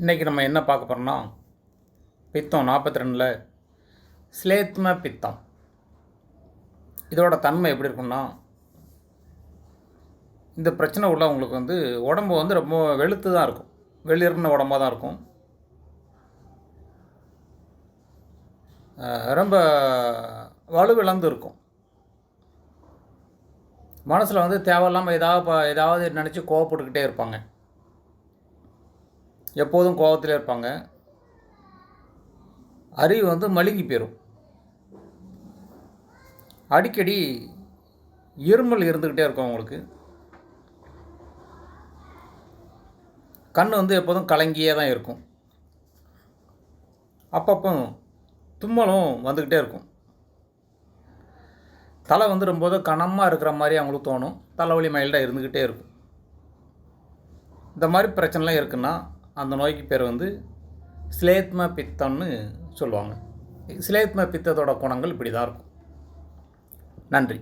இன்றைக்கி நம்ம என்ன பார்க்க போகிறோம்னா பித்தம் நாற்பத்தி ரெண்டில் ஸ்லேத்ம பித்தம். இதோட தன்மை எப்படி இருக்கும்னா இந்த பிரச்சனை உள்ளவங்களுக்கு வந்து உடம்பு வந்து ரொம்ப வெளுத்து தான் இருக்கும். வெளியிருந்த உடம்பாக தான் இருக்கும் ரொம்ப வலுவிழந்து இருக்கும். மனசில் வந்து தேவையில்லாமல் ஏதாவது ஏதாவது நினச்சி கோவப்பட்டுக்கிட்டே இருப்பாங்க. எப்போதும் கோபத்தில் இருப்பாங்க. அறிவு வந்து மழுங்கி போயிடும் அடிக்கடி இருமல் இருந்துக்கிட்டே இருக்கும் அவங்களுக்கு. கண் வந்து எப்போதும் கலங்கியே தான் இருக்கும். அப்பப்போ தும்மலும் வந்துக்கிட்டே இருக்கும். தலை வந்து ரொம்ப கனமாக இருக்கிற மாதிரி அவங்களுக்கு தோணும். தலைவலி மைல்டாக இருந்துக்கிட்டே இருக்கும். இந்த மாதிரி பிரச்சனைலாம் இருக்குன்னா அந்த நோய்க்கு பேர் வந்து சிலேத்ம பித்தம்னு சொல்லுவாங்க. சிலேத்ம பித்தத்தோட குணங்கள் இப்படி தான் இருக்கும். நன்றி.